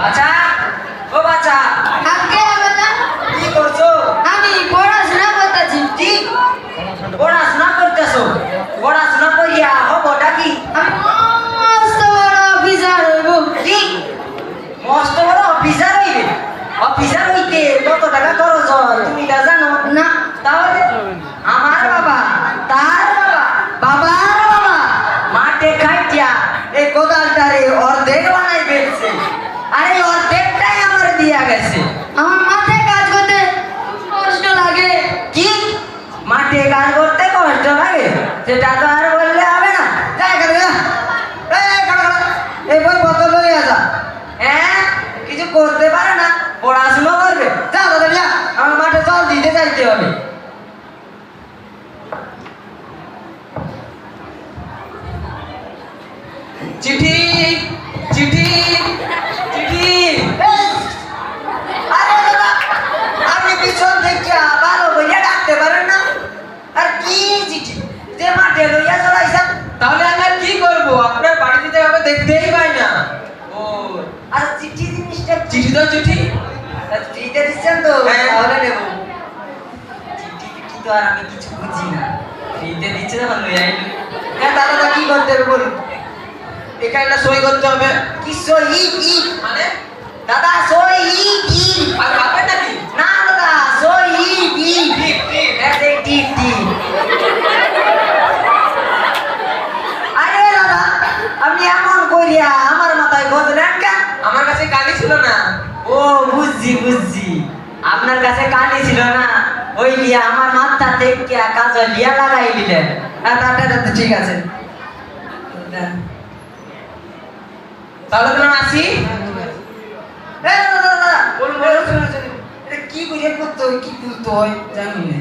বাচ্চা ও বাচ্চা আগে বাবা কি করছ? আমি পড়াশোনা করতেছি। কি? পড়াশোনা করতেছো? পড়াশোনা করিয়া হবটা কি? আমি মস্ত বড় অফিসার হইব। কি? মস্ত বড় অফিসার হইবে? অফিসার হইতে কত টাকা খরচ হয় তুমি তা জানো? না। তাহলে আমার বাবা তার বাবা বাবার বাবা মাঠে খাইটিয়া এই কোদালটারে অর্ধেক বানাই ফেলছে। আর অর্ধেকটাই আমার দিয়া গেছে। আমার মাঠে কাজ করতে কষ্ট লাগে। কি? মাঠে কাজ করতে কষ্ট লাগে? সেটা তো আর বললে হবে না যাই এখানে যা। এই, খাড়া, খাড়া। এই বই বোতল লইয়া যা হ্যাঁ কিছু করতে পারে না পড়াশোনা করবে যা দাদা যা আমার মাঠে জল দিতে যাইতে হবে চিঠি চিঠি চিঠি আরে দাদা আপনি পিছন থেকে ভালো বইয়া ডাকতে পারেন না আর কি চিঠি যে মাঠে লইয়া চলাইছেন তাহলে আমি আর কি করব আপনার বাড়িতে তো এভাবে দেখতেই পাই না ও আর চিঠি জিনিসটা কি? চিঠি দাও চিঠি আর ফ্রিতে দিচ্ছেন তো হ্যাঁ। তাহলে নেব চিঠি পিঠি তো আর আমি কিছু বুঝি না। ফ্রিতে দিচ্ছে যখন আইলি। হ্যাঁ দাদা কি করতে হবে বলুন? এখানে একটা সই করতে হবে। কি সই? ই ই মানে? দাদা সই ই ই। আর পাবেন নাকি না দাদা সই ই ই। ঠিক ঠিক হ্যাঁ আরে দাদা আপনি এমন করিয়া আমার মাথায় গজলেন কেন? আমার কাছে কালি ছিল না। ও বুঝছি বুঝছি। আপনার কাছে কালি ছিল না। ওই লিয়া আমার মাথা থেকে কাজল লিয়া লাগাই দিলেন। হ্যাঁ তো ঠিক আছে। তাহলে আসি কি করিয়া করতে হয় কি বলতে হয় জানি না।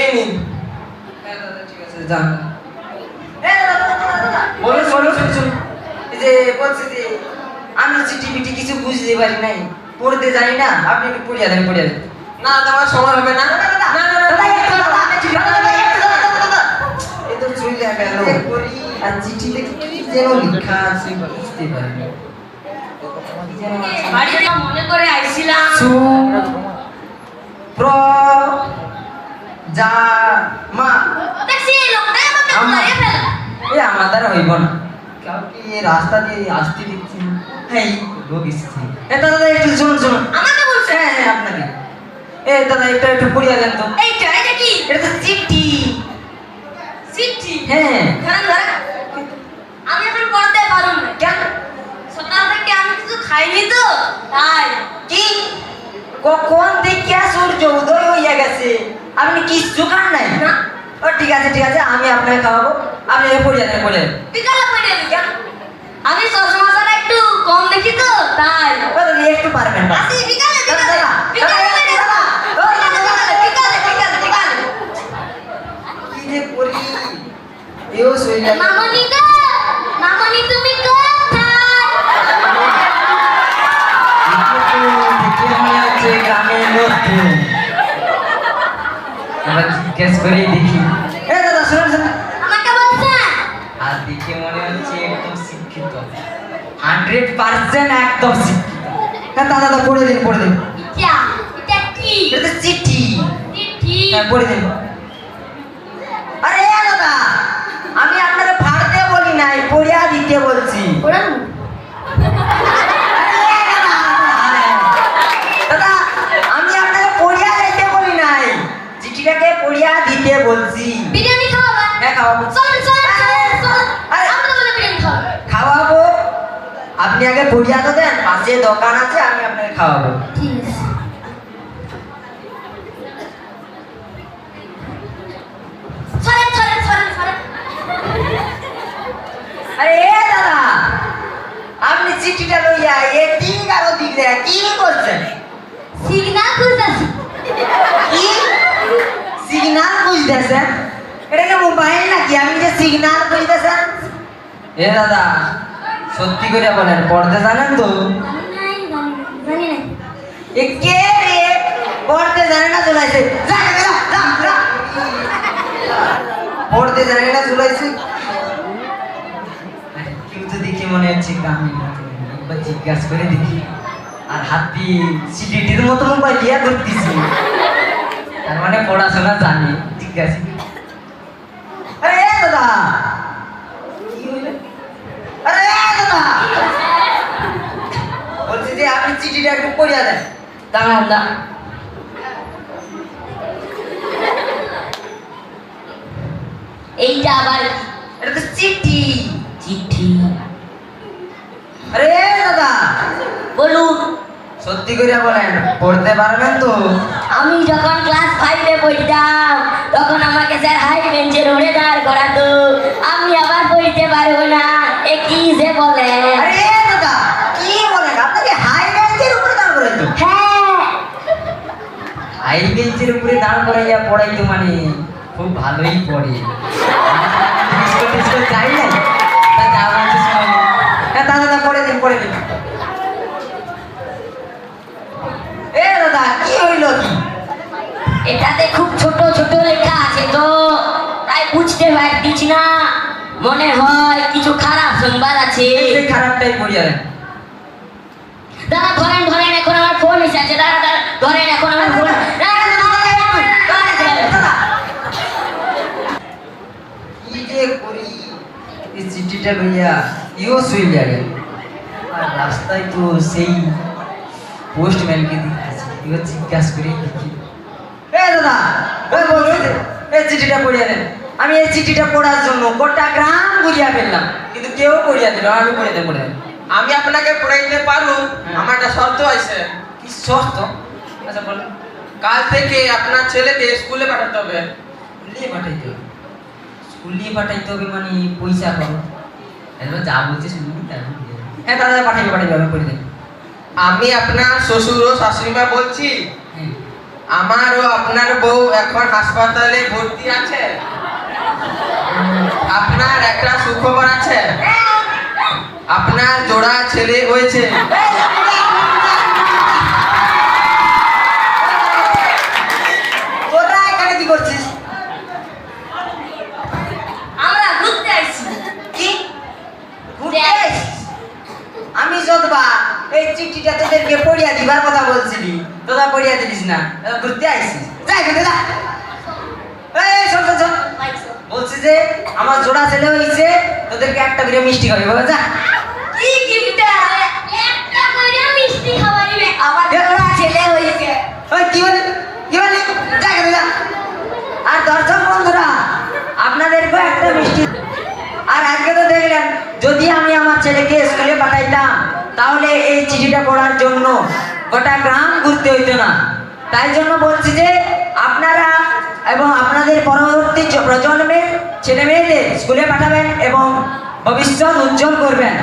এই নিন। হ্যাঁ ঠিক আছে যান। বলুন। যে বলছি যে আমি চিঠি পিঠি কিছু বুঝতে পারি নাই। পড়তে জানি না আপনি একটু পড়িয়া দেন পড়িয়া দেন না তোমার সময় হবে না। আর চিঠিতে যেন লেখা আছে বুঝতে পারি মনে করে আইছিলাম প্র যা মা দেখছি লোকটাই আমাকে ধরে ফেল এ আমার দ্বারা হইব না কাউকে রাস্তা দিয়ে আসতে দেখছি হ্যাঁ এ দাদা একটু শুনুন শুনুন। আমাকে বলছে। হ্যাঁ হ্যাঁ আপনাকে। এ দাদা এটা একটু পড়িয়া দেন তো। এইটা এটা কি? এটা তো চিঠি। চিঠি? হ্যাঁ ধরেন ধরেন। আমি এখন পড়তে পারুম না। কেন? সকাল থেকে আমি কিছু খাইনি তো? তাই। কি? কখন থেকে সূর্য উদয় হইয়া গেছে? আপনি কিচ্ছু খান নাই? না। ও ঠিক আছে ঠিক আছে আমি আপনাকে খাওয়াবো। আপনি পড়িয়া দেন বিকালে কেন? আমি একটু কম দেখি তো তাই। একটু পারবেন না। আসি বিকালে বিকালে বিকালে এও শরীর মামনি গো মামনি তুমি জিজ্ঞেস করে দেখি এ দাদা শুনুন শুনুন। আমাকে বলছেন? আর দেখে মনে হচ্ছে একদম শিক্ষিত। হান্ড্রেড পার্সেন্ট একদম হ্যাঁ দাদা দাদা পড়ে দিন পড়ে দিন। এটা কি চিঠি। চিঠি। হ্যাঁ পড়ে দিন আরে এ দাদা আমি আপনাকে ফাড়তে বলি নাই পড়িয়া দিতে বলছি পড়ান দাদা আমি আপনাকে পড়িয়া দিতে বলি নাই চিঠিটাকে পড়িয়া দিতে বলছি বিরিয়ানি খাওয়াবেন হ্যাঁ খাওয়াবো চল চল চল চল আরে। আমরা বলে বিরিয়ানি খাওয়াবো খাওয়াবো আপনি আগে পড়িয়া তো দেন পাশে দোকান আছে আমি আপনাকে খাওয়াবো। ঠিক আছে আরে এ দাদা আপনি চিঠিটা লইয়া এদিক আর ওদিক দেয়া কি করছেন? সিগনাল খুঁজতেছি। কি? সিগনাল বুঝতেছেন এটা কি মোবাইল নাকি? আপনি যে সিগনাল বুঝতেছেন এ দাদা সত্যি করে বলেন পড়তে জানেন তো? এ কে রে? পড়তে জানে না চলাইছে। পড়তে জানে না চলাইছে কেউ দেখে মনে হচ্ছে গ্রামীণ জিজ্ঞাসা করে দেখি। আর হাতি সিডিটির মতো মোবাইল ইয়া করতেছি তার মানে পড়াশোনা জানি জিজ্ঞাসা আরে এ দাদা কি হইল? আরে এ দাদা বলছি যে আপনি পড়িয়া দেন। দাঁড়ান দা এইটা আবার এটা তো চিঠি। চিঠি। আরে দাদা বলুন। সত্যি করে বলেন পড়তে পারবেন তো। আমি যখন ক্লাস ফাইভে পড়তাম তখন আমাকে স্যার হাই বেঞ্চে রোডে দাঁড় করাতো। আমি আবার পড়তে পারব না এ কি যে বলে? আরে হাই বেঞ্চের উপরে দাঁড় করাইয়া পড়াই তো মানে খুব ভালোই পড়ে। স্কুল যাই নাই? তা যা বলছে হ্যাঁ দাদা দাদা পড়ে দিন পড়ে দিন। এ দাদা কি হইল এটাতে খুব ছোট ছোট লেখা আছে তো। তাই বুঝতে পারতিস না। মনে হয় কিছু খারাপ সংবাদ আছে। খারাপটাই পড়িয়া দাদা ধরেন ধরেন। এখন আমার ফোন এসেছে ধরেন এখন আমার ফোন চিঠিটা যাবে আমি এই চিঠিটা পড়ার জন্য গোটা গ্রাম ঘুরিয়া ফেললাম কিন্তু কেউ পড়িয়া দিল আমি পড়ে দেন পড়ে আমি আপনাকে পড়াইতে পারব হ্যাঁ। আমার একটা শর্ত আছে। কি শর্ত? আচ্ছা বলুন। কাল থেকে আপনার ছেলেকে স্কুলে পাঠাতে হবে। স্কুলে পাঠাইতে হবে। স্কুলে পাঠাইতে হবে মানে পয়সা পাবো। এবার যা বলছে শুনুন হ্যাঁ দাদা পাঠাইবে পাঠাইবে আমি করে দেবো আমি আপনার শ্বশুর ও শাশুড়িমা বলছি। হ্যাঁ। আমার ও আপনার বউ এখন হাসপাতালে ভর্তি আছে। আপনার একটা সুখবর আছে। আপনার জোড়া ছেলে হয়েছে। আমি যতবা এই চিঠিটা তোদেরকে পড়িয়া দিবার কথা বলছিলি তোরা পড়িয়া দিলিস না। এবার ঘুরতে আইসিস। যাই ঘুরতে যা। এই শোন শোন শোন। বলছি যে আমার জোড়া ছেলে হয়েছে তোদেরকে একটা করে মিষ্টি খাবি বাবা যা। ওই কি বলে বলে? আর বন্ধুরা একটা মিষ্টি আর আজকে তো দেখলেন, যদি আমি আমার ছেলেকে স্কুলে পাঠাইতাম, তাহলে এই চিঠিটা পড়ার জন্য গোটা গ্রাম ঘুরতে হইতো না। তাই জন্য বলছি যে, আপনারা এবং আপনাদের পরবর্তী প্রজন্মের স্কুলে পাঠাবেন এবং ভবিষ্যৎ উজ্জ্বল করবেন।